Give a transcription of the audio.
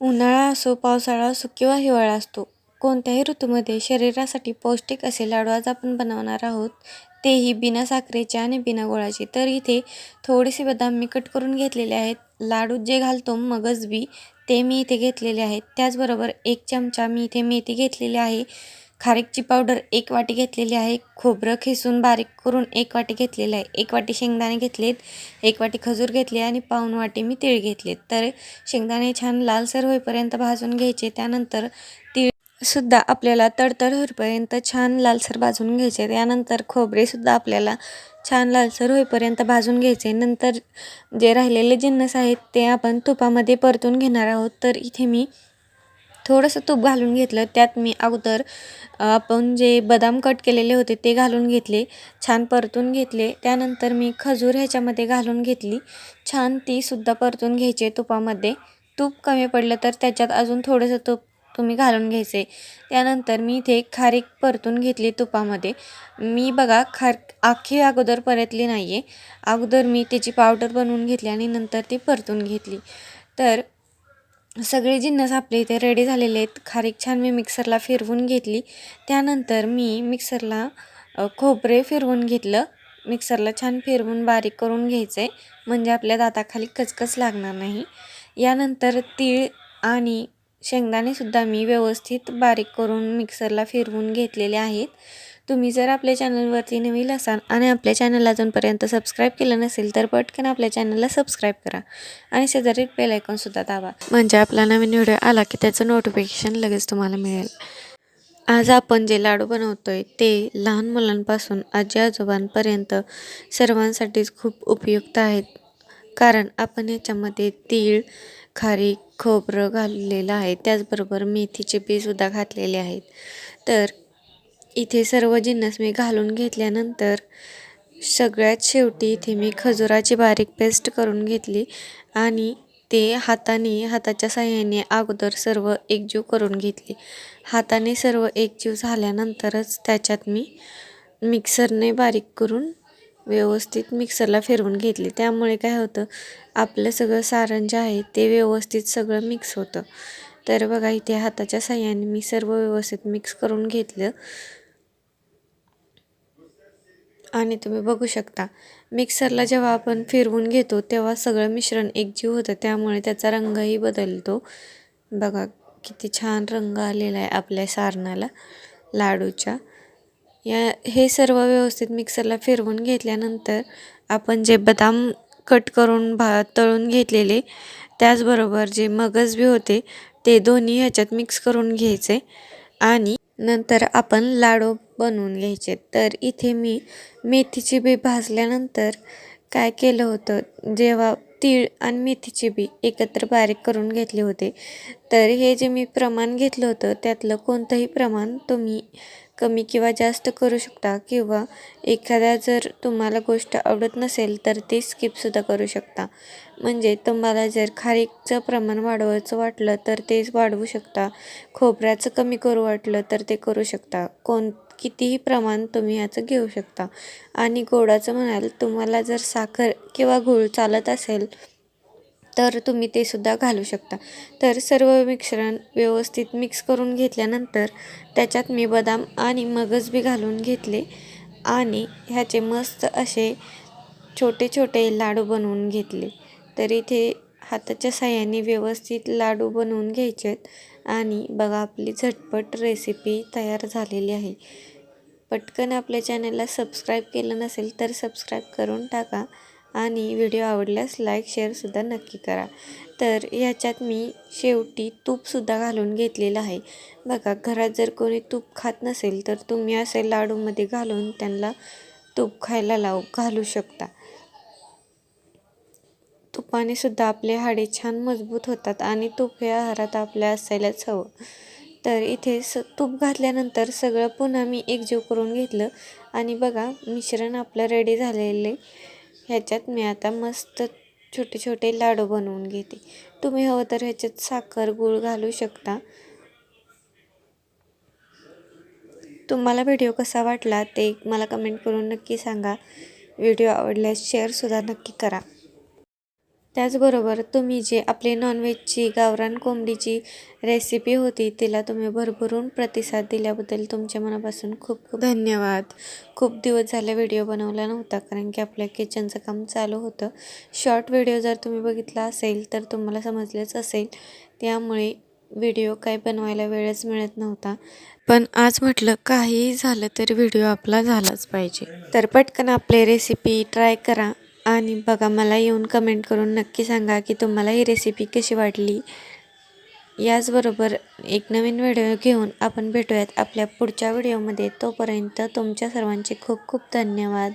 उन्हाळा असो पावसाळा असो किंवा हिवाळा असतो कोणत्याही ऋतूमध्ये शरीरासाठी पौष्टिक असे लाडू आज आपण बनवणार आहोत. तेही बिना साखरेचे आणि बिना गोळाचे. तर इथे थोडेसे बदाम मी कट करून घेतलेले आहेत. लाडूत जे घालतो मगज बी ते मी इथे घेतलेले आहेत. त्याचबरोबर एक चमचा मी इथे मेथी घेतलेली आहे. खारीकची पावडर एक वाटी घेतलेली आहे खोबरं खिसून बारीक करून एक वाटी घेतलेलं आहे. एक वाटी शेंगदाणे घेतलेत एक वाटी खजूर घेतली आणि पाऊण वाटी मी तीळ घेतलेत. तर शेंगदाणे छान लालसर होईपर्यंत भाजून घ्यायचे त्यानंतर तीळसुद्धा आपल्याला तडतड होईपर्यंत छान लालसर भाजून घ्यायचे त्यानंतर खोबरेसुद्धा आपल्याला छान लालसर होईपर्यंत भाजून घ्यायचे. नंतर जे राहिलेले जिन्नस आहेत ते आपण तुपामध्ये परतून घेणार आहोत. तर इथे मी थोडंसं तूप घालून घेतलं. त्यात मी अगोदर आपण जे बदाम कट केलेले होते ते घालून घेतले छान परतून घेतले. त्यानंतर मी खजूर ह्याच्यामध्ये घालून घेतली. छान तीसुद्धा परतून घ्यायचे तुपामध्ये. तूप कमी पडलं तर त्याच्यात अजून थोडंसं तूप तुम्ही घालून घ्यायचे. त्यानंतर मी इथे खारीक परतून घेतली तुपामध्ये. मी बघा खार आखी अगोदर परतली नाही आहे अगोदर मी त्याची पावडर बनवून घेतली आणि नंतर ती परतून घेतली. तर सगळे जिन्नस आपले इथे रेडी झालेले आहेत खारीक छान मी मिक्सरला फिरवून घेतली. त्यानंतर मी मिक्सरला खोबरे फिरवून घेतलं. मिक्सरला छान फिरवून बारीक करून घ्यायचं. आहे म्हणजे आपल्या दाताखाली कचकच लागणार नाही. यानंतर तीळ आणि शेंगदाणेसुद्धा मी व्यवस्थित बारीक करून मिक्सरला फिरवून घेतलेले आहेत. तुम्ही जर आपल्या चॅनलवरती नवीन असाल आणि आपल्या चॅनलला अजूनपर्यंत सबस्क्राईब केलं नसेल तर पटकन आपल्या चॅनलला सबस्क्राईब करा आणि शेजारी बेल आयकॉनसुद्धा दाबा. म्हणजे आपला नवीन व्हिडिओ आला की त्याचं नोटिफिकेशन लगेच तुम्हाला मिळेल. आज आपण जे लाडू बनवतो आहे ते लहान मुलांपासून आजी आजोबांपर्यंत सर्वांसाठीच खूप उपयुक्त आहेत. कारण आपण याच्यामध्ये तीळ खारी खोबरं घाललेलं आहे. त्याचबरोबर मेथीचे बीसुद्धा घातलेले आहेत. तर इथे सर्व जिन्नस मी घालून घेतल्यानंतर सगळ्यात शेवटी इथे मी खजुराची बारीक पेस्ट करून घेतली आणि ते हाताने हाताच्या साह्याने अगोदर सर्व एकजीव करून घेतली. हाताने सर्व एकजीव झाल्यानंतरच त्याच्यात मी मिक्सरने बारीक करून व्यवस्थित मिक्सरला फिरवून घेतली. त्यामुळे काय होतं आपलं सगळं सारण जे आहे ते व्यवस्थित सगळं मिक्स होतं. तर बघा इथे हाताच्या साह्याने मी सर्व व्यवस्थित मिक्स करून घेतलं. आणि तुम्ही बघू शकता. मिक्सरला जेव्हा आपण फिरवून घेतो तेव्हा सगळं मिश्रण एकजीव होतं. त्यामुळे त्याचा रंगही बदलतो. बघा किती छान रंग आलेला आहे आपल्या सारणाला लाडूच्या. या हे सर्व व्यवस्थित मिक्सरला फिरवून घेतल्यानंतर आपण जे बदाम कट करून भा तळून घेतलेले त्याचबरोबर जे मगज बी होते ते दोन्ही ह्याच्यात मिक्स करून घ्यायचे. आणि नंतर आपण लाडू बनवून घ्यायचे. तर इथे मी मेथीची बी भाजल्यानंतर काय केलं होतं जेव्हा तीळ आणि मेथीची बी एकत्र बारीक करून घेतले होते. तर हे जे मी प्रमाण घेतलं होतं त्यातलं कोणतंही प्रमाण तुम्ही कमी किंवा जास्त करू शकता किंवा एखाद्या जर तुम्हाला गोष्ट आवडत नसेल तर ती स्किपसुद्धा करू शकता. म्हणजे तुम्हाला जर खारीकचं प्रमाण वाढवायचं वाटलं तर तेच वाढवू शकता. खोबऱ्याचं कमी करू वाटलं तर ते करू शकता. कोण कितीही प्रमाण तुम्ही ह्याचं घेऊ शकता. आणि गोडाचं म्हणाल तुम्हाला जर साखर किंवा गूळ चालत असेल तर तुम्ही ते सुद्धा घालू शकता. तर सर्व मिश्रण व्यवस्थित मिक्स करून घेतल्यानंतर त्याच्यात मी बदाम आणि मगज बी घालून घेतले आणि ह्याचे मस्त असे छोटे छोटे लाडू बनवून घेतले. तर इथे हाताच्या साह्याने व्यवस्थित लाडू बनवून घ्यायचे आहेत आणि बघा आपली झटपट रेसिपी तयार झालेली आहे. पटकन आपल्या चॅनलला सबस्क्राईब केलं नसेल तर सबस्क्राईब करून टाका. आणि व्हिडिओ आवडल्यास लाईक शेअरसुद्धा नक्की करा. तर याच्यात मी शेवटी तूपसुद्धा घालून घेतलेलं आहे. बघा घरात जर कोणी तूप खात नसेल तर तुम्ही असे लाडूमध्ये घालून त्यांना तूप खायला लावू घालू शकता. तुपाने सुद्धा आपले हाडे छान मजबूत होतात आणि तूप हे आहारात आपल्या असायलाच हवं. तर इथे स तूप घातल्यानंतर सगळं पुन्हा मी एकजीव करून घेतलं. आणि बघा मिश्रण आपलं रेडी झालेले. ह्याच्यात मी आता मस्त छोटे छोटे लाडू बनवून घेते. तुम्ही हवं तर ह्याच्यात साखर गूळ घालू शकता. तुम्हाला व्हिडिओ कसा वाटला ते मला कमेंट करून नक्की सांगा. व्हिडिओ आवडल्यास शेअरसुद्धा नक्की करा. त्याचबरोबर तुम्ही जे आपली नॉनव्हेजची गावरान कोंबडीची रेसिपी होती तिला तुम्ही भरभरून प्रतिसाद दिल्याबद्दल तुमच्या मनापासून खूप खूप धन्यवाद. खूप दिवस झाले व्हिडिओ बनवला नव्हता कारण की आपल्या किचनचं काम चालू होतं. शॉर्ट व्हिडिओ जर तुम्ही बघितला असेल तर तुम्हाला समजलेच असेल त्यामुळे व्हिडिओ काय बनवायला वेळच मिळत नव्हता. पण आज म्हटलं काहीही झालं तरी व्हिडिओ आपला झालाच पाहिजे. तर पटकन आपली रेसिपी ट्राय करा. आणि बघा मला येऊन कमेंट करून नक्की सांगा की तुम्हाला ही रेसिपी कशी वाटली. याचबरोबर एक नवीन व्हिडिओ घेऊन आपण भेटूयात आपल्या पुढच्या व्हिडिओमध्ये तोपर्यंत तुमच्या सर्वांचे खूप खूप धन्यवाद.